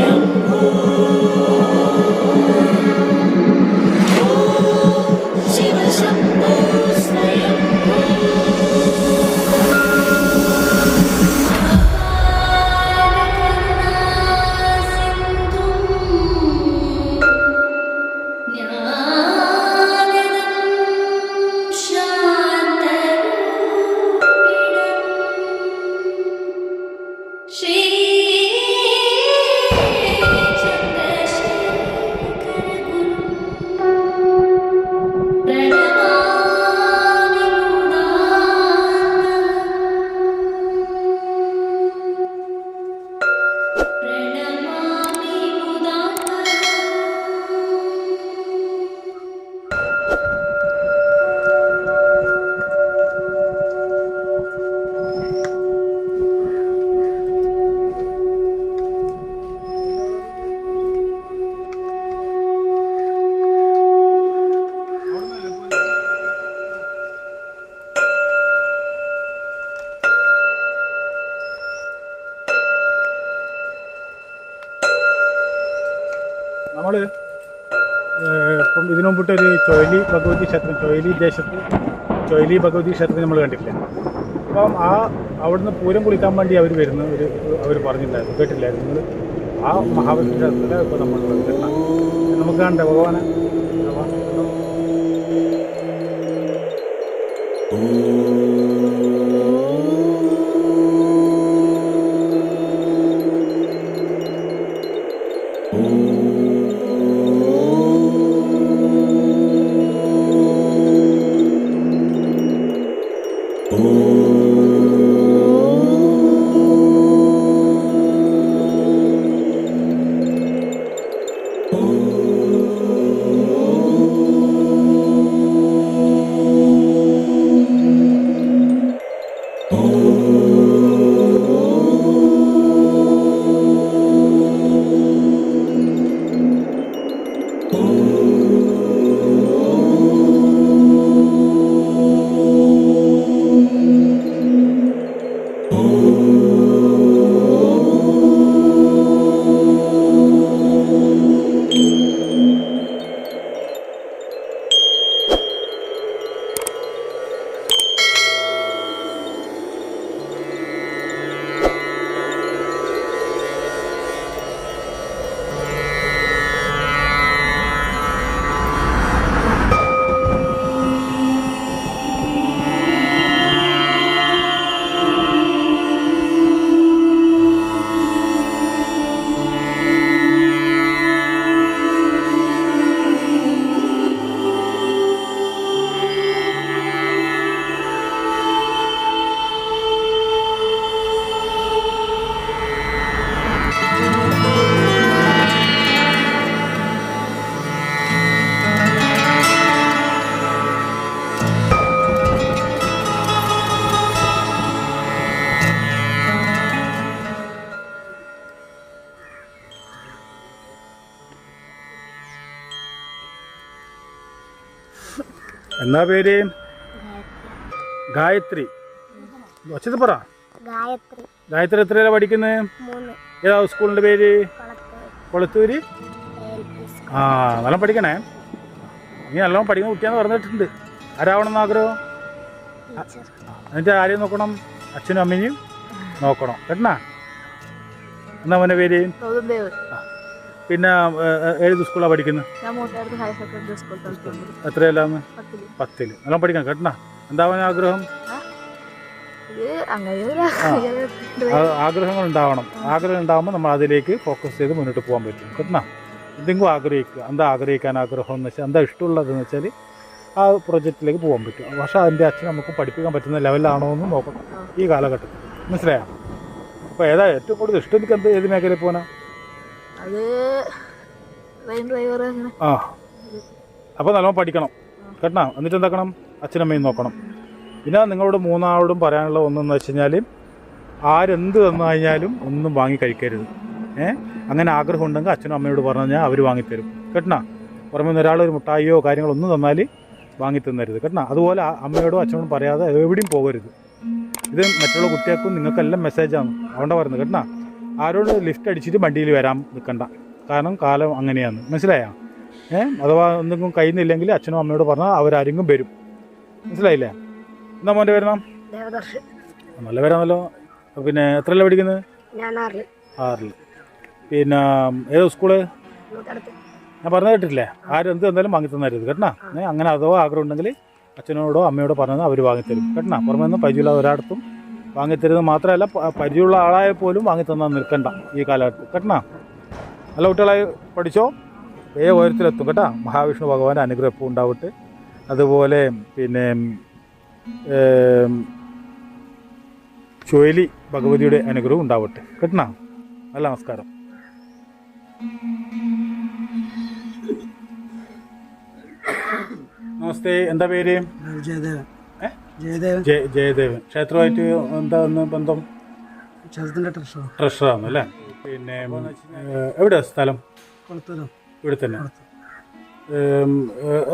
Hallelujah. ഇതിനു മുമ്പിട്ട് ഒരു ചൊയലി ഭഗവതി ക്ഷേത്രം ചൊയലി ദേശത്ത് ചൊയലി ഭഗവതി ക്ഷേത്രത്തിൽ നമ്മൾ കണ്ടിട്ടില്ല. അപ്പം ആ അവിടുന്ന് പൂരം കുളിക്കാൻ വേണ്ടി അവർ വരുന്നു ഒരു അവർ പറഞ്ഞിട്ടുണ്ടായിരുന്നു കേട്ടില്ലായിരുന്നു നിങ്ങൾ ആ മഹാബലി ക്ഷേത്രത്തിലാണ് ഇപ്പോൾ നമ്മൾ നമുക്ക് കണ്ടേ? ഭഗവാനെ. ഭഗവാൻ. എന്നാ പേര്? ഗായത്രി. ഒച്ചത് പറ. ഗായത്രി. ഗായത്രി എത്രയാണ് പഠിക്കുന്നത് മൂന്ന്. ഏതാ സ്കൂളിന്റെ പേര്? കൊളത്തൂര്. ആ നല്ല പഠിക്കണേ. നീ നല്ലോണം പഠിക്കുന്ന കുട്ടിയാന്ന് പറഞ്ഞിട്ടുണ്ട്. ആരാവണം ആഗ്രഹം? ടീച്ചർ. എന്നിട്ട് ആരെയും നോക്കണം? അച്ഛനും അമ്മയും നോക്കണം. കേട്ടണ? എന്നാ മോനെ പേര്? പിന്നെ ഏത് സ്കൂളാണ് പഠിക്കുന്നത് എത്രയല്ലാന്ന് പത്തിൽ. പത്തിൽ നല്ലോണം പഠിക്കാം കേട്ടണ? എന്താവാൻ ആഗ്രഹം? ആഗ്രഹങ്ങൾ ഉണ്ടാവണം. ആഗ്രഹം ഉണ്ടാകുമ്പോൾ നമ്മൾ അതിലേക്ക് ഫോക്കസ് ചെയ്ത് മുന്നോട്ട് പോകാൻ പറ്റും കേട്ടണ? എന്തെങ്കിലും ആഗ്രഹിക്കുക. എന്താ ആഗ്രഹിക്കാൻ ആഗ്രഹം എന്ന് വെച്ചാൽ എന്താ ഇഷ്ടമുള്ളതെന്ന് വെച്ചാൽ ആ പ്രൊജക്റ്റിലേക്ക് പോകാൻ പറ്റും. പക്ഷേ അതിന്റെ അച്ഛൻ നമുക്ക് പഠിപ്പിക്കാൻ പറ്റുന്ന ലെവലാണോ എന്ന് നോക്കണം. ഈ കാലഘട്ടത്തിൽ. മനസ്സിലായോ? അപ്പോൾ ഏതാ ഏറ്റവും കൂടുതൽ ഇഷ്ടം? എനിക്ക് എന്ത് ഏത് മേഖലയിൽ പോകാനാ അത് അങ്ങനെ. ആ. അപ്പോൾ നല്ലോണം പഠിക്കണം. കേട്ടോ? എന്നിട്ട് എന്താക്കണം? അച്ഛനമ്മയും നോക്കണം. പിന്നെ നിങ്ങളോട് മൂന്നാളോടും പറയാനുള്ള ഒന്നെന്ന് വെച്ച് കഴിഞ്ഞാൽ ആരെന്ത് തന്നു കഴിഞ്ഞാലും ഒന്നും വാങ്ങി കഴിക്കരുത്. ഏ? അങ്ങനെ ആഗ്രഹം ഉണ്ടെങ്കിൽ അച്ഛനും അമ്മയോട് പറഞ്ഞു കഴിഞ്ഞാൽ അവർ വാങ്ങിത്തരും. കേട്ടണ പുറമേ ഒരാൾ ഒരു മുട്ടായിയോ കാര്യങ്ങളോ ഒന്നും തന്നാൽ വാങ്ങി തന്നരുത്. കേട്ടണ അതുപോലെ അമ്മയോടും അച്ഛനോടും പറയാതെ എവിടെയും പോകരുത്. ഇത് മറ്റുള്ള കുട്ടികൾക്കും നിങ്ങൾക്കെല്ലാം മെസ്സേജാണ് അതുകൊണ്ടാണ് പറയുന്നത്. കേട്ടണ ആരോട് ലിഫ്റ്റ് അടിച്ചിട്ട് വണ്ടിയിൽ വരാൻ നിൽക്കണ്ട കാരണം കാലം അങ്ങനെയാണ്. മനസ്സിലായോ? ഏ? അഥവാ എന്തെങ്കിലും കഴിയുന്നില്ലെങ്കിൽ അച്ഛനും അമ്മയോട് പറഞ്ഞാൽ അവരാരെങ്കിലും വരും. മനസ്സിലായില്ലേ? എന്നാ മോന്റെ വരണം നല്ല പേരാണല്ലോ. പിന്നെ എത്രയല്ല പഠിക്കുന്നത്? ആറിൽ പിന്നെ ഏത് സ്കൂൾ? ഞാൻ പറഞ്ഞു കേട്ടിട്ടില്ലേ? ആരും എന്ത് എന്തായാലും വാങ്ങി തന്നായിരുന്നു കേട്ടാ ഏ അങ്ങനെ അഥവാ ആഗ്രഹം ഉണ്ടെങ്കിൽ അച്ഛനോടോ അമ്മയോടോ പറഞ്ഞാൽ അവർ വാങ്ങിത്തരും കേട്ടാ പുറമെ നിന്ന് പരിചയമുള്ള ഒരാടത്തും വാങ്ങിത്തരുന്നത് മാത്രമല്ല പരിചയമുള്ള ആളായ പോലും വാങ്ങി തന്നാൽ നിൽക്കണ്ട ഈ കാലഘട്ടത്തിൽ. കേട്ടണ? നല്ല കുട്ടികളായി പഠിച്ചോ? വേഗം ഉയരത്തിലെത്തും കേട്ടാ? മഹാവിഷ്ണു ഭഗവാന്റെ അനുഗ്രഹം ഉണ്ടാവട്ടെ. അതുപോലെ പിന്നെ ഏം, ചുഴലി ഭഗവതിയുടെ അനുഗ്രഹം ഉണ്ടാവട്ടെ. കേട്ടണ? നല്ല നമസ്കാരം. നമസ്തേ എന്താ പേര്? ജയദേവൻ. ഏ? ജയദേവൻ. ജയദേവൻ. ക്ഷേത്രമായിട്ട് എന്താ ഒന്ന് ബന്ധം? ക്ഷേത്രത്തിന്റെ ട്രഷർ ട്രഷറാണ് അല്ലേ പിന്നെ എവിടെയാ സ്ഥലം? കൊളത്തൂരോ ഇവിടെ തന്നെ.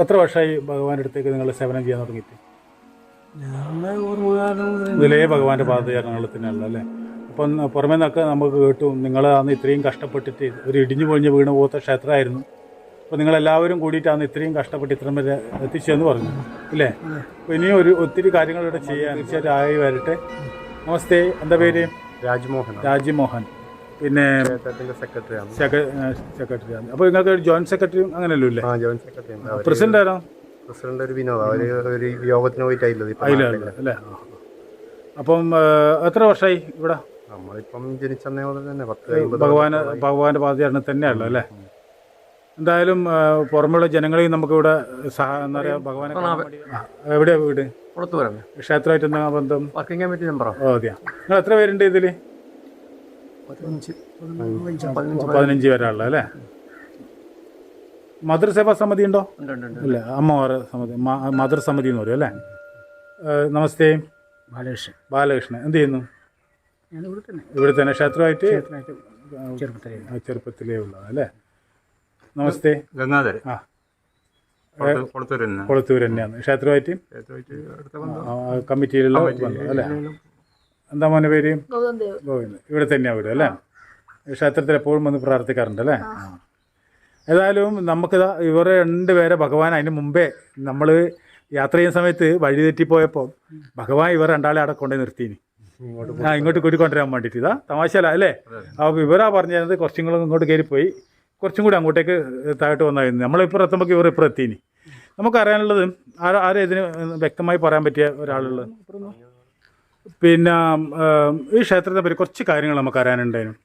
എത്ര വർഷമായി ഭഗവാന്റെ അടുത്തേക്ക് നിങ്ങൾ സേവനം ചെയ്യാൻ തുടങ്ങിയിട്ട്? ഇതിലേ ഭഗവാന്റെ പാദചരണങ്ങൾ തന്നെയല്ലോ അല്ലേ? അപ്പം പുറമേ നിന്നൊക്കെ നമുക്ക് കേട്ടു. നിങ്ങൾ അന്ന് ഇത്രയും കഷ്ടപ്പെട്ടിട്ട് ഒരു ഇടിഞ്ഞു പൊളിഞ്ഞ് വീണ് പോത്ത ക്ഷേത്രമായിരുന്നു. അപ്പോൾ നിങ്ങളെല്ലാവരും കൂടിയിട്ടാണ് ഇത്രയും കഷ്ടപ്പെട്ട് ഇത്രയും വരെ എത്തിച്ചതെന്ന് പറഞ്ഞു. ഇല്ലേ? അപ്പോൾ ഇനിയും ഒരു ഒത്തിരി കാര്യങ്ങൾ ഇവിടെ ചെയ്യാൻ തീർച്ചയായിട്ടും ആയി വരട്ടെ. നമസ്തേ. എന്താ പേര്? രാജ്മോഹൻ രാജ്മോഹൻ. പിന്നെ സെക്രട്ടറിയാണ്. സെക്രട്ടറിയാണ്. അപ്പോൾ നിങ്ങൾക്ക് ഒരു ജോയിന്റ് സെക്രട്ടറിയും അങ്ങനെയല്ലോ ഇല്ലേ ആ ജോയിന്റ് സെക്രട്ടറി പ്രസിഡന്റ് ആരാ? പ്രസിഡന്റ് ഒരു വിനോദ. അവർ ഒരു യോഗത്തിന് പോയിട്ടായില്ല അല്ലേ? അപ്പം എത്ര വർഷമായി ഇവിടെ? നമ്മളിപ്പം ജനിച്ചന്നേ തന്നെ പത്ത് ഭഗവാന്റെ പാതയാണ് തന്നെയാണല്ലോ അല്ലേ? എന്തായാലും ആ, പുറമെയുള്ള ജനങ്ങളെയും നമുക്കിവിടെ സഹ എന്താ പറയുക ഭഗവാനെ കാണാൻ വേണ്ടി- ആ, എവിടെയാ വീട്? പുറത്തു വരാം ക്ഷേത്രമായിട്ട് എന്താ ബന്ധം? വർക്കിംഗ് കമ്മിറ്റി നമ്പറോ? ഓ അതെയാ നിങ്ങൾ എത്ര പേരുണ്ട് ഇതിൽ പതിനഞ്ച്. പതിനഞ്ച്. പേരാണല്ലോ അല്ലേ? മാതൃസേവാ സമിതി ഉണ്ടോ? ഉണ്ട് ഉണ്ട് ഉണ്ട്. ഇല്ല അമ്മമാർ സമിതി മാ- മാതൃസമിതി എന്ന് പറയും അല്ലേ? നമസ്തേ. ബാലകൃഷ്ണൻ. ബാലകൃഷ്ണൻ. എന്ത് ചെയ്യുന്നു? ഞാൻ ഇവിടെ തന്നെ. ഇവിടെ തന്നെ ക്ഷേത്രമായിട്ട്? ചെറുപ്പത്തിലേ ആ, ചെറുപ്പത്തിലേ ഉള്ളത് അല്ലേ? നമസ്തേ. ഗംഗാധരൻ. ആ. കൊളത്തൂർ തന്നെയാണ്. ക്ഷേത്രമായിട്ട്? കമ്മിറ്റിയിലുള്ള അല്ലേ? എന്താ മോനെ പേര്? ഗോവിന്ദ് ഇവിടെ തന്നെയാണ് വീട് അല്ലേ? ക്ഷേത്രത്തിൽ എപ്പോഴും വന്ന് പ്രാർത്ഥിക്കാറുണ്ട് അല്ലേ? ആ. ഏതായാലും നമുക്ക് ഇവരെ രണ്ടുപേരെ ഭഗവാൻ അതിന് മുമ്പേ നമ്മൾ യാത്ര ചെയ്യുന്ന സമയത്ത് വഴി തെറ്റിപ്പോയപ്പോൾ ഭഗവാൻ ഇവർ രണ്ടാളെ അവിടെ കൊണ്ടു നിർത്തിയിനി. ആ ഇങ്ങോട്ട് കൂട്ടിക്കൊണ്ടുവരാൻ വേണ്ടിയിട്ട്. ഇതാ തമാശയല്ല അല്ലേ? അപ്പോൾ ഇവരാ പറഞ്ഞു തരുന്നത് കുറച്ചും കൂടെ ഇങ്ങോട്ട് കയറിപ്പോയി. കുറച്ചും കൂടി അങ്ങോട്ടേക്ക് താഴോട്ട് വന്നായിരുന്നു. നമ്മളിപ്പോൾ എത്തുമ്പോൾ ഇവർ ഇപ്പോൾ എത്തീനി. നമുക്കറിയാനുള്ളത് ആരാ ആരും ഇതിന് വ്യക്തമായി പറയാൻ പറ്റിയ ഒരാളുള്ളത് പിന്നെ ഈ ക്ഷേത്രത്തെ പറ്റി കുറച്ച് കാര്യങ്ങൾ നമുക്ക് അറിയാനുണ്ടായിരുന്നു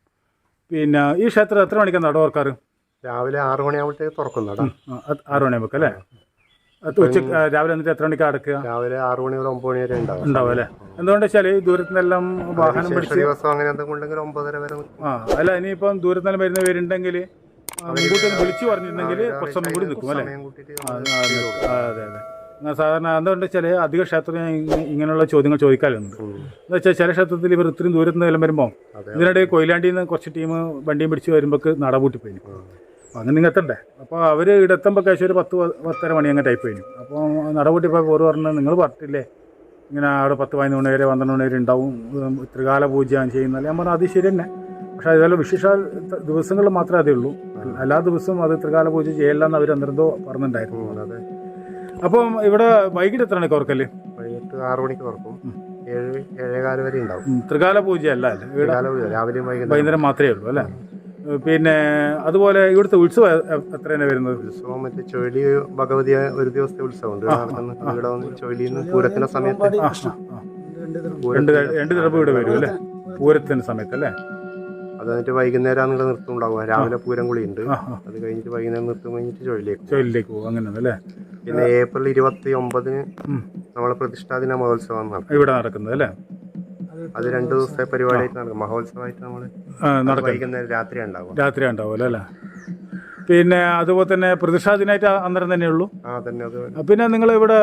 പിന്നെ ഈ ക്ഷേത്രം എത്ര മണിക്കാണ് നട ഓർക്കാറ് രാവിലെ ആറു മണിയാകുമ്പോഴത്തേക്ക് തുറക്കുന്നതാ ആറ് മണിയാകുമ്പോൾ അല്ലേ? ഉച്ചയ്ക്ക് ആ, രാവിലെ എന്നിട്ട് എത്ര മണിക്കാണ് അടക്കുക? രാവിലെ ആറു മണി മുതൽ ഒമ്പത് മണി വരെ ഉണ്ടാവും. ഉണ്ടാവും അല്ലേ? എന്തുകൊണ്ട് വെച്ചാൽ ഈ ദൂരത്തു നിന്നെല്ലാം വാഹനം പിടിച്ച് ദിവസം അങ്ങനെ എന്തെങ്കിലും ഉണ്ടെങ്കിൽ ഒമ്പതര വരെ ആ അല്ല ഇനിയിപ്പം ദൂരത്തു നിന്ന് വരുന്ന പേരുണ്ടെങ്കിൽ മുൻകൂട്ടി ഒന്ന് വിളിച്ചു പറഞ്ഞിരുന്നെങ്കിൽ കുറച്ച് സമയം കൂടി നിൽക്കും അല്ലേ? അതെ അതെ എന്നാൽ സാധാരണ എന്തുകൊണ്ട് വെച്ചാൽ അധിക ക്ഷേത്രം ഇങ്ങനെയുള്ള ചോദ്യങ്ങൾ ചോദിക്കാറുണ്ട്. എന്ന് വെച്ചാൽ ചില ക്ഷേത്രത്തിൽ ഇവർ ഇത്രയും ദൂരത്ത് നിന്ന് എല്ലാം വരുമ്പോൾ അതെ. ഇതിനിടെ കൊയിലാണ്ടിയിൽ നിന്ന് കുറച്ച് ടീം വണ്ടിയും പിടിച്ച് വരുമ്പോൾ നട പോയി അങ്ങനെ നിങ്ങൾ എത്തണ്ടേ? അപ്പോൾ അവർ ഇവിടെ എത്തുമ്പോൾ കഴിച്ച ഒരു പത്ത് പത്തര മണി അങ്ങനെ ടൈപ്പ് കഴിഞ്ഞു അപ്പോൾ നട പൂട്ടിപ്പോയി ഓറ് പറഞ്ഞു നിങ്ങൾ പറഞ്ഞിട്ടില്ലേ? ഇങ്ങനെ അവിടെ പത്ത് പതിനൊന്ന് മണി വരെ പന്ത്രണ്ട് മണി വരെ ഉണ്ടാവും. ഇത്രകാല ത്രികാല പൂജ ചെയ്യുന്നല്ലേ ഞാൻ പറഞ്ഞു അത് ശരി തന്നെ. പക്ഷേ അതുപോലെ വിശേഷ ദിവസങ്ങൾ മാത്രമേ അതേ ഉള്ളൂ. എല്ലാ ദിവസവും അത് ത്രികാല പൂജ ചെയ്യില്ല എന്ന് അവർ അന്നേരത്തോ പറഞ്ഞിട്ടുണ്ടായിരുന്നു. അല്ലാതെ അതെ അപ്പം ഇവിടെ വൈകിട്ട് എത്ര മണിക്ക് ഓർക്കല്ലേ വൈകിട്ട് ആറു മണിക്ക് തുറക്കും. ഏഴ് ഏഴേകാൽ വരെ ഉണ്ടാവും. ത്രികാല അല്ലേ? പൂജ, രാവിലെയും വൈകുന്നേരം മാത്രമേ ഉള്ളൂ അല്ലേ? പിന്നെ അതുപോലെ ഇവിടുത്തെ ഉത്സവം എത്രയാണ് വരുന്നത്? ഉത്സവം മറ്റേ ചുഴലി ഭഗവതി ഒരു ദിവസത്തെ ഉത്സവമുണ്ട്. ഇവിടെ ചുഴലിയിൽ നിന്ന് പൂരത്തിന്റെ സമയത്ത്. രണ്ട് രണ്ട് തിറപ്പ് ഇവിടെ വരും അല്ലേ? പൂരത്തിന്റെ സമയത്ത് അല്ലേ? അത് എന്നിട്ട് വൈകുന്നേരം ഇവിടെ നൃത്തം ഉണ്ടാവുക രാവിലെ പൂരം കുളി ഉണ്ട് അത് കഴിഞ്ഞിട്ട് വൈകുന്നേരം നൃത്തം കഴിഞ്ഞിട്ട് ചുഴലിലേക്ക് ചുഴലിലേക്ക് പോകും അങ്ങനെ അല്ലേ പിന്നെ ഏപ്രിൽ ഇരുപത്തി ഒമ്പതിന് നമ്മളെ പ്രതിഷ്ഠാ ദിന മഹോത്സവം നടക്കും. ഇവിടെ നടക്കുന്നത് അല്ലേ? അത് രണ്ടു ദിവസത്തെ പരിപാടിയായിട്ട് നടക്കും. മഹോത്സവമായിട്ട് നമ്മൾ വൈകുന്നേരം രാത്രി ഉണ്ടാവും രാത്രി ഉണ്ടാവുമല്ലോ അല്ലേ? പിന്നെ അതുപോലെ തന്നെ പ്രതിഷാദിനായിട്ട് അന്നേരം തന്നെ ഉള്ളൂ. ആ തന്നെ അത് പിന്നെ നിങ്ങൾ ഇവിടെ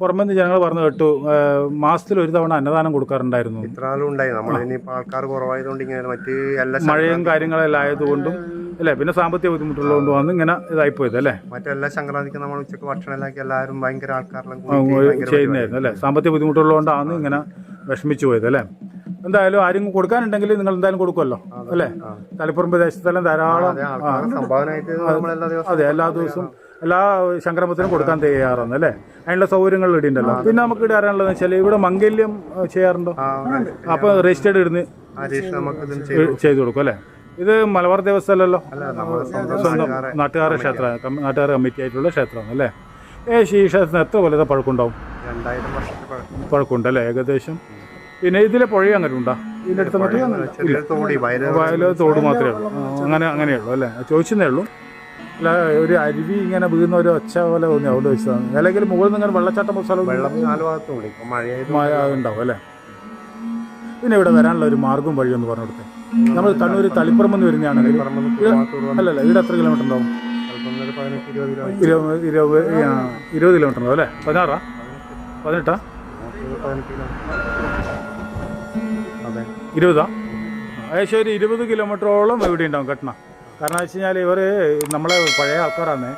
പുറമെ നിന്ന് ജനങ്ങൾ പറഞ്ഞു കേട്ടു ആ, മാസത്തിൽ ഒരു തവണ അന്നദാനം കൊടുക്കാറുണ്ടായിരുന്നു. ഇത്ര ഉണ്ടായി. നമ്മളിനിപ്പോൾ ആൾക്കാർ കുറവായതുകൊണ്ട് ഇങ്ങനെ മറ്റ് എല്ലാ മഴയും കാര്യങ്ങളെല്ലാം ആയതുകൊണ്ടും അല്ലേ? പിന്നെ സാമ്പത്തിക ബുദ്ധിമുട്ടുള്ളതുകൊണ്ട് വന്ന് ഇങ്ങനെ ഇതായിപ്പോയത് അല്ലേ? മറ്റെല്ലാ സംക്രാന്തിക്ക് നമ്മൾ ഉച്ചയ്ക്ക് ഭക്ഷണം എല്ലാക്കി എല്ലാവരും ഭയങ്കര ആൾക്കാരെല്ലാം ആ, ഭയങ്കര പരിപാടി. ചെയ്യുന്നതായിരുന്നു അല്ലേ? സാമ്പത്തിക ബുദ്ധിമുട്ടുള്ളതുകൊണ്ടാണ് ഇങ്ങനെ വിഷമിച്ചു പോയത് അല്ലേ? എന്തായാലും ആരും കൊടുക്കാനുണ്ടെങ്കിൽ നിങ്ങൾ എന്തായാലും കൊടുക്കുമല്ലോ അല്ലേ? തലപ്പുറം പ്രദേശത്തെല്ലാം ധാരാളം അതെ എല്ലാ ദിവസവും എല്ലാ സംക്രമത്തിനും കൊടുക്കാൻ തയ്യാറാണ് അല്ലേ? അതിനുള്ള സൗകര്യങ്ങൾ ഇവിടെ ഉണ്ടല്ലോ പിന്നെ നമുക്ക് ഇവിടെ അറിയാനുള്ളതെന്ന് വെച്ചാൽ ഇവിടെ മംഗല്യം ചെയ്യാറുണ്ടോ? അപ്പൊ രജിസ്റ്റേഡ് രജിസ്റ്റേർഡ് ഇടുന്ന് ചെയ്ത് കൊടുക്കും അല്ലേ? ഇത് മലബാർ നമ്മുടെ സ്വന്തം നാട്ടുകാരുടെ ക്ഷേത്ര നാട്ടുകാരുടെ ക്ഷേത്രമാണ്. നാട്ടുകാർ കമ്മിറ്റി ആയിട്ടുള്ള ക്ഷേത്രമാണ് അല്ലേ? ഏ ഈ ക്ഷേത്രത്തിന് എത്ര കൊല്ലത്തെ പഴക്കമുണ്ടാവും? രണ്ടായിരം വർഷത്തെ പഴക്കം. പഴക്കമുണ്ട് അല്ലേ? ഏകദേശം? പിന്നെ ഇതിലെ പുഴ അങ്ങനെ ഉണ്ടോ ഇതിന്റെ അടുത്ത് അങ്ങോട്ട് വയൽ വയൽ തോട് മാത്രമേ ഉള്ളൂ. അങ്ങനെ അങ്ങനെ ഉള്ളൂ അല്ലേ? ചോദിച്ചതേ ഉള്ളൂ. അല്ല ഒരു അരുവി ഇങ്ങനെ വീഴുന്ന ഒരു ഒച്ച പോലെ തോന്നി അവിടെ വെച്ചതാണ് അല്ലെങ്കിൽ മുകളിൽ നിന്ന് വെള്ളച്ചാട്ടം സ്ഥലം മഴ ഉണ്ടാവും അല്ലേ? പിന്നെ ഇവിടെ വരാനുള്ള ഒരു മാർഗം വഴി എന്ന് പറഞ്ഞു കൊടുത്തേ. നമ്മൾ കണ്ണൂർ തളിപ്പുറം എന്ന് കുറുമാത്തൂർ അല്ലല്ല ഇവിടെ എത്ര കിലോമീറ്റർ ഉണ്ടാവും? ഇരുപത് രൂപ ഇരുപത് ഇരുപത് ആ, ഇരുപത് കിലോമീറ്റർ ഉണ്ടാവും അല്ലേ? പതിനാറാ? പതിനെട്ടാ? ഇരുപതാ? ഏകദേശം ഒരു ഇരുപത് കിലോമീറ്ററോളം ഇവിടെ ഉണ്ടാവും കെട്ടണ കാരണം വെച്ച് കഴിഞ്ഞാൽ ഇവർ നമ്മളെ പഴയ ആൾക്കാരാണ്.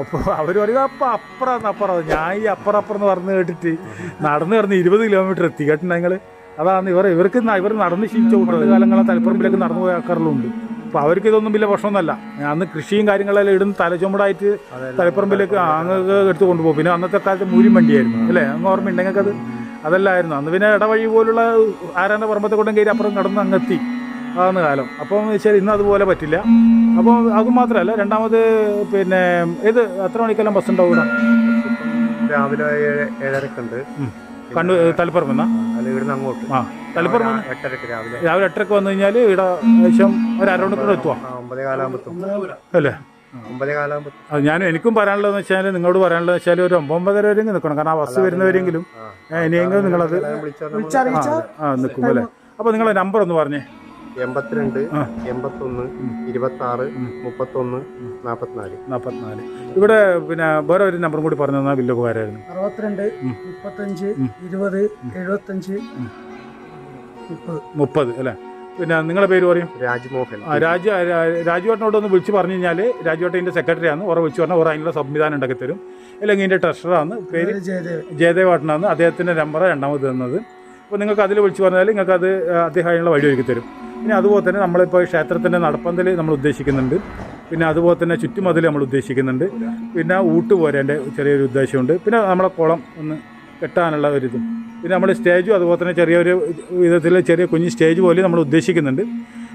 അപ്പോൾ അവർ പറയുക അപ്പം അപ്പുറം അപ്പുറം ഞാൻ ഈ അപ്പുറം അപ്പുറം എന്ന് പറഞ്ഞ് കേട്ടിട്ട് നടന്ന് കിടന്ന് ഇരുപത് കിലോമീറ്റർ എത്തി കേട്ടോ നിങ്ങൾ അതാണ് ഇവർ ഇവർക്ക് ഇവർ നടന്ന് ശീലിച്ച കൂട്ടുള്ള കാലങ്ങളെ തലപ്പുറമ്പിലേക്ക് നടന്നു പോയ ആൾക്കാരിലുണ്ട് അപ്പോൾ അവർക്ക് ഇതൊന്നും വലിയ പ്രശ്നമൊന്നുമല്ല. അന്ന് കൃഷിയും കാര്യങ്ങളെല്ലാം ഇടുന്ന തലച്ചുമടായിട്ട് തലപ്പുറമ്പിലേക്ക് അങ്ങ് എടുത്ത് കൊണ്ടുപോകും. പിന്നെ അന്നത്തെ കാലത്ത് മൂരി വണ്ടിയായിരുന്നു അല്ലേ? അങ്ങ് ഓർമ്മയുണ്ടെങ്കിൽ അത് അതല്ലായിരുന്നു. അന്ന് പിന്നെ ഇടവഴി പോലുള്ള ആരാന്റെ പറമ്പത്തെ കൊണ്ടും കയറി അപ്പുറം കടന്ന് അങ്ങെത്തി. അതാണ് കാലം. അപ്പം ശരി ഇന്ന് അതുപോലെ പറ്റില്ല. അപ്പം അത് മാത്രമല്ല രണ്ടാമത് പിന്നെ ഇത് എത്ര മണിക്കെല്ലാം ബസ് ഉണ്ടാവും ഇവിടെ? രാവിലെ കണ്ണൂർ തലപ്പുറം എന്നാ? അല്ല ഇവിടുന്ന് അങ്ങോട്ട്. ആ തലപ്പുറം എട്ടരക്ക് രാവിലെ. രാവിലെ എട്ടരക്ക് വന്നു കഴിഞ്ഞാൽ ഇവിടെ ഏകദേശം ഒരു അരമണിക്കൂർ എത്തുവാ. ഒമ്പതേ അല്ലേ? ഒമ്പതേ കാലാകുമ്പത്തും അത് ഞാൻ എനിക്കും പറയാനുള്ളതെന്ന് വെച്ചാൽ നിങ്ങളോട് പറയാനുള്ളത് വെച്ചാൽ ഒരു ഒമ്പതര വരെയെങ്കിലും നിൽക്കണം കാരണം ആ ബസ് വരുന്നവരെങ്കിലും ഇനിയെങ്കിലും നിങ്ങളത് വിളിച്ചാൽ ആ നിൽക്കും അല്ലേ? അപ്പോൾ നിങ്ങളെ നമ്പർ ഒന്ന് പറഞ്ഞേ. എൺപത്തിരണ്ട്. എൺപത്തൊന്ന് ഇരുപത്തി ആറ് മുപ്പത്തൊന്ന് നാപ്പത്തിനാല്. നാൽപ്പത്തിനാല് ഇവിടെ പിന്നെ വേറെ ഒരു നമ്പറും കൂടി പറഞ്ഞു തന്നാൽ വലിയ ഉപകാരമായിരുന്നു അറുപത്തിരണ്ട് മുപ്പത്തഞ്ച് ഇരുപത് എഴുപത്തഞ്ച് മുപ്പത്. മുപ്പത് അല്ലേ? പിന്നെ നിങ്ങളുടെ പേര് പറയും? രാജ്മോഹൻ. ആ, രാജു രാജുവേട്ടനോട് ഒന്ന് വിളിച്ച് പറഞ്ഞു കഴിഞ്ഞാൽ രാജുവേട്ടന്റെ സെക്രട്ടറി ആണ് ഓറെ വിളിച്ച് പറഞ്ഞാൽ ഓർ അതിനുള്ള സംവിധാനം ഉണ്ടാക്കി തരും. അല്ലെങ്കിൽ ഇതിന്റെ ട്രഷറാണ്. പേര് ജയദേവ്. ജയദേവേട്ടനാണ്. അദ്ദേഹത്തിന്റെ നമ്പർ രണ്ടാമത് തന്നത്. അപ്പോൾ നിങ്ങൾക്ക് അതിൽ വിളിച്ച് പറഞ്ഞാൽ നിങ്ങൾക്ക് അത് അദ്ദേഹം അതിനുള്ള വഴി ഒരുക്കി തരും. പിന്നെ അതുപോലെ തന്നെ നമ്മളിപ്പോൾ ക്ഷേത്രത്തിന്റെ നടപ്പന്തൽ നമ്മൾ ഉദ്ദേശിക്കുന്നുണ്ട്. പിന്നെ അതുപോലെ തന്നെ ചുറ്റുമതിൽ നമ്മൾ ഉദ്ദേശിക്കുന്നുണ്ട്. പിന്നെ ഊട്ട് പോരേന്റെ ചെറിയൊരു ഉദ്ദേശമുണ്ട്. പിന്നെ നമ്മളെ കുളം ഒന്ന് കെട്ടാനുള്ള ഒരിതും പിന്നെ നമ്മൾ സ്റ്റേജും അതുപോലെ തന്നെ ചെറിയൊരു വിധത്തിൽ ചെറിയ കുഞ്ഞ് സ്റ്റേജ് പോലെ നമ്മൾ ഉദ്ദേശിക്കുന്നുണ്ട്.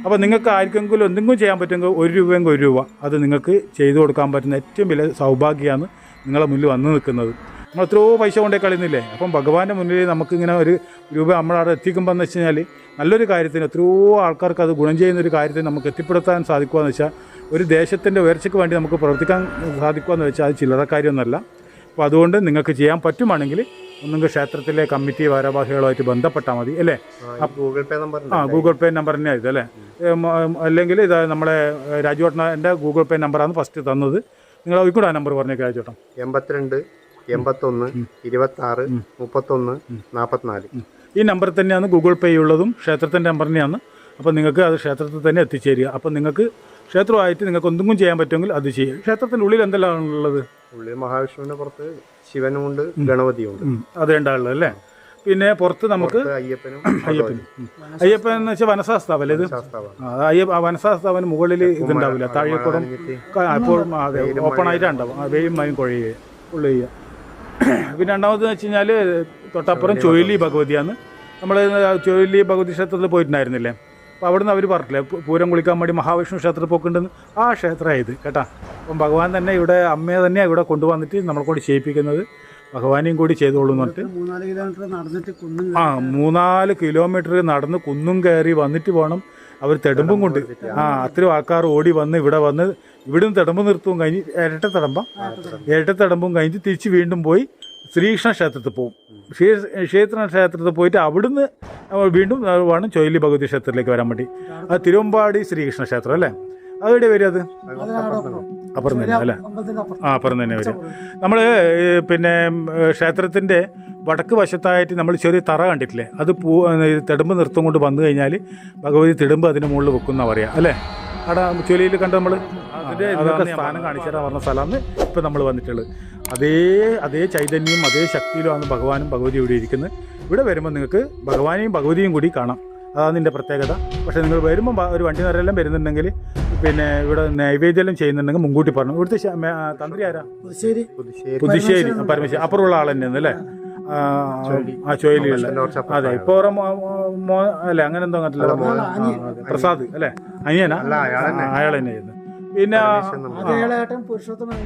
അപ്പോൾ നിങ്ങൾക്ക് ആർക്കെങ്കിലും എന്തെങ്കിലും ചെയ്യാൻ പറ്റുമെങ്കിൽ ഒരു രൂപയെങ്കിൽ ഒരു രൂപ അത് നിങ്ങൾക്ക് ചെയ്തു കൊടുക്കാൻ പറ്റുന്ന ഏറ്റവും വലിയ സൗഭാഗ്യമാണ് നിങ്ങളെ മുന്നിൽ വന്നു നിൽക്കുന്നത്. നമ്മൾ എത്രയോ പൈസ കൊണ്ടേ കളയുന്നില്ലേ? അപ്പം ഭഗവാന്റെ മുന്നിൽ നമുക്കിങ്ങനെ ഒരു രൂപ നമ്മളവിടെ എത്തിക്കുമ്പോൾ എന്ന് വെച്ച് കഴിഞ്ഞാൽ നല്ലൊരു കാര്യത്തിന് എത്രയോ ആൾക്കാർക്ക് അത് ഗുണം ചെയ്യുന്ന ഒരു കാര്യത്തിന് നമുക്ക് എത്തിപ്പെടുത്താൻ സാധിക്കുക എന്ന് വെച്ചാൽ ഒരു ദേശത്തിന്റെ ഉയർച്ചയ്ക്ക് വേണ്ടി നമുക്ക് പ്രവർത്തിക്കാൻ സാധിക്കുക എന്ന് വെച്ചാൽ അത് ചില്ലറ കാര്യമൊന്നുമല്ല അപ്പോൾ അതുകൊണ്ട് നിങ്ങൾക്ക് ചെയ്യാൻ പറ്റുവാണെങ്കിൽ ഒന്നുകിൽ ക്ഷേത്രത്തിലെ കമ്മിറ്റി ഭാരവാഹികളുമായിട്ട് ബന്ധപ്പെട്ടാൽ മതി അല്ലേ? ഗൂഗിൾ പേ നമ്പർ ആ ഗൂഗിൾ പേ നമ്പർ തന്നെ ഇത് അല്ലേ? അല്ലെങ്കിൽ ഇത് നമ്മളെ രാജുവേട്ടന എന്റെ ഗൂഗിൾ പേ നമ്പറാണ് ഫസ്റ്റ് തന്നത്. നിങ്ങൾ ഒരിക്കൂടെ ആ നമ്പർ പറഞ്ഞേക്ക് രാജുവേട്ടൻ എൺപത്തിരണ്ട് എൺപത്തൊന്ന് ഇരുപത്തി ആറ് മുപ്പത്തൊന്ന് നാൽപ്പത്തിനാല് ഈ നമ്പർ തന്നെയാണ് ഗൂഗിൾ പേ ഉള്ളതും ക്ഷേത്രത്തിന്റെ നമ്പർ തന്നെയാണ്. അപ്പോൾ നിങ്ങൾക്ക് അത് ക്ഷേത്രത്തിൽ തന്നെ എത്തിച്ചേരുക. അപ്പോൾ നിങ്ങൾക്ക് ക്ഷേത്രമായിട്ട് നിങ്ങൾക്ക് എന്തെങ്കിലും ചെയ്യാൻ പറ്റുമെങ്കിൽ അത് ചെയ്യുക. ക്ഷേത്രത്തിന്റെ ഉള്ളിൽ എന്തെല്ലാം ഉള്ളത്? ഉള്ളിൽ മഹാവിഷ്ണുവിന്റെ പുറത്ത് ശിവനും ഗണപതിയുണ്ട് അത് രണ്ടാളുള്ളത് അല്ലേ? പിന്നെ പുറത്ത് നമുക്ക് അയ്യപ്പനും അയ്യപ്പനും. അയ്യപ്പൻ അയ്യപ്പൻ എന്ന് വെച്ചാൽ വനശാസ്താവല്ലേ ഇത്? ആ, അയ്യപ്പ വനശാസ്താവിന് മുകളിൽ ഇതുണ്ടാവില്ല. താഴെക്കുടം എപ്പോഴും അതെ ഓപ്പൺ ആയിട്ടുണ്ടാവും. വെയും മയും കുഴയുക ഉള്ളു ചെയ്യുക. പിന്നെ രണ്ടാമത് വെച്ച് കഴിഞ്ഞാൽ തൊട്ടപ്പുറം ചൊയ്ലി ഭഗവതിയാണ് നമ്മൾ ചൊയ്ലി ഭഗവതി ക്ഷേത്രത്തിൽ പോയിട്ടുണ്ടായിരുന്നില്ലേ? അപ്പോൾ അവിടെ നിന്ന് അവർ പറഞ്ഞില്ലേ പൂരം കുളിക്കാൻ വേണ്ടി മഹാവിഷ്ണു ക്ഷേത്രത്തിൽ പോക്കുണ്ടെന്ന്? ആ ക്ഷേത്രമായത് കേട്ടാ? അപ്പം ഭഗവാൻ തന്നെ ഇവിടെ അമ്മയെ തന്നെ ഇവിടെ കൊണ്ടുവന്നിട്ട് നമ്മളെ കൂടി ചെയ്യിപ്പിക്കുന്നത്. ഭഗവാനെയും കൂടി ചെയ്തോളൂ എന്ന് പറഞ്ഞിട്ട്. മൂന്നാൽ കിലോമീറ്റർ നടന്നിട്ട് കുന്നും ആ മൂന്നാൽ കിലോമീറ്റർ നടന്ന് കുന്നും കയറി വന്നിട്ട് പോകണം അവർ തെടുമ്പും കൊണ്ട്. ആ അത്രയും ആൾക്കാർ ഓടി വന്ന് ഇവിടെ വന്ന് ഇവിടുന്ന് തെടമ്പ് നിർത്തും കഴിഞ്ഞ് ഇരട്ട തെടമ്പ. ഇരട്ട തെടമ്പും കഴിഞ്ഞ് തിരിച്ച് വീണ്ടും പോയി ശ്രീകൃഷ്ണ ക്ഷേത്രത്തിൽ പോകും ശ്രീ ക്ഷേത്ര ക്ഷേത്രത്തിൽ പോയിട്ട് അവിടുന്ന് വീണ്ടും വേണം ചൊല്ലി ഭഗവതി ക്ഷേത്രത്തിലേക്ക് വരാൻ വേണ്ടി. അത് തിരുവമ്പാടി ശ്രീകൃഷ്ണ ക്ഷേത്രം അല്ലേ? അതെവിടെ വരും അത്? അപ്പുറം തന്നെ അല്ലേ? ആ അപ്പുറം തന്നെ വരും നമ്മൾ പിന്നെ ക്ഷേത്രത്തിന്റെ വടക്ക് വശത്തായിട്ട് നമ്മൾ ചെറിയ തറ കണ്ടിട്ടില്ലേ? അത് പൂ തെടുമ്പ് നൃത്തം കൊണ്ട് വന്നു കഴിഞ്ഞാൽ ഭഗവതി തിടുമ്പ് അതിന് മുകളിൽ വെക്കുന്ന പറയാം അല്ലേ? അവിടെ ചൊലിയിൽ കണ്ട് നമ്മൾ അതിന്റെ ഇതൊക്കെ സ്ഥാനം കാണിച്ചാൽ പറഞ്ഞ സ്ഥലമാണ് ഇപ്പം നമ്മൾ വന്നിട്ടുള്ളത്. അതേ അതേ ചൈതന്യവും അതേ ശക്തിയിലുമാണ് ഭഗവാനും ഭഗവതി ഇവിടെ ഇരിക്കുന്നത്. ഇവിടെ വരുമ്പോൾ നിങ്ങൾക്ക് ഭഗവാനെയും ഭഗവതിയും കൂടി കാണാം. അതാണ് ഇതിന്റെ പ്രത്യേകത. പക്ഷേ നിങ്ങൾ വരുമ്പോൾ ഒരു വണ്ടി നിറയെല്ലാം വരുന്നുണ്ടെങ്കിൽ പിന്നെ ഇവിടെ നൈവേദ്യം ചെയ്യുന്നുണ്ടെങ്കിൽ മുൻകൂട്ടി പറഞ്ഞു ഇവിടുത്തെ തന്ത്രി ആരാ? ശരി പുതുശ്ശേരി. പുതുശ്ശേരി പരമശ്ശേരി അപ്പുറമുള്ള ആൾ തന്നെയാണ് അല്ലേ? ആ, അപ്പുറത്താ. അതെ ഇപ്പൊ അല്ലെ അങ്ങനെ എന്തോ പ്രസാദ് അല്ലേ? അനിയനാ? അല്ല, അയാൾ തന്നെ. ആയിരുന്നു പിന്നെ പുരുഷോത്തമൻ.